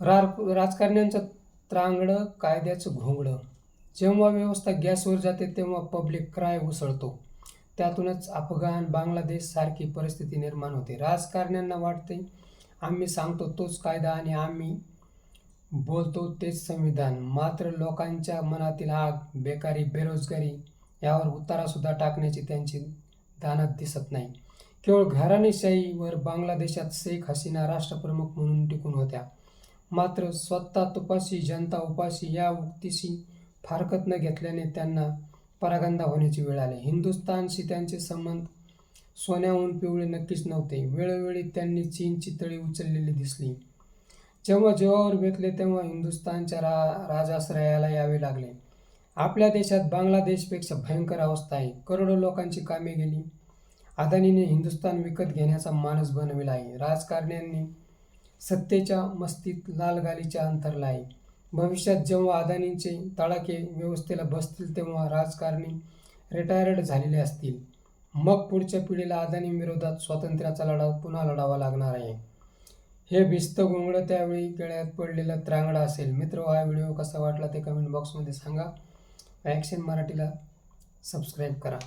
रा राजकारण्यांचं त्रांगडं कायद्याचं घोंगडं. जेव्हा व्यवस्था गॅसवर जाते तेव्हा पब्लिक क्राय उसळतो. त्यातूनच अफगाण बांगलादेश सारखी परिस्थिती निर्माण होते. राजकारण्यांना वाटते आम्ही सांगतो तोच कायदा आणि आम्ही बोलतो तेच संविधान. मात्र लोकांच्या मनातील आग बेकारी बेरोजगारी यावर उतारासुद्धा टाकण्याची त्यांची दानत दिसत नाही. केवळ घराणेशाहीवर बांगलादेशात शेख हसीना राष्ट्रप्रमुख म्हणून टिकून होत्या. मात्र स्वतः तुपाशी जनता उपाशी या उक्तीशी फारकत न घेतल्याने त्यांना परागंदा होण्याची वेळ आली. हिंदुस्थानशी त्यांचे संबंध सोन्याहून पिवळे नक्कीच नव्हते. वेळोवेळी त्यांनी चीनची तळी उचललेली दिसली. जेव्हा जेव्हावर बेतले तेव्हा हिंदुस्थानच्या रा राजाश्रयाला यावे लागले. आपल्या देशात बांगलादेशपेक्षा भयंकर अवस्था आहे. करोडो लोकांची कामे गेली. अदानीने हिंदुस्थान विकत घेण्याचा मानस बनविला आहे. राजकारण्यांनी सत्तेच्या मस्तीत लालगालीच्या अंतरला आहे. भविष्यात जेव्हा अदानींचे तडाखे व्यवस्थेला बसतील तेव्हा राजकारणी रिटायर्ड झालेले असतील. मग पुढच्या पिढीला अदानी विरोधात स्वातंत्र्याचा लढा पुन्हा लढावा लागणार आहे. हे भिस्त गुंगडं त्यावेळी केळ्यात पडलेलं त्रांगडा असेल. मित्र हा व्हिडिओ कसा वाटला ते कमेंट बॉक्समध्ये सांगा. ॲक्शन मराठीला सबस्क्राईब करा.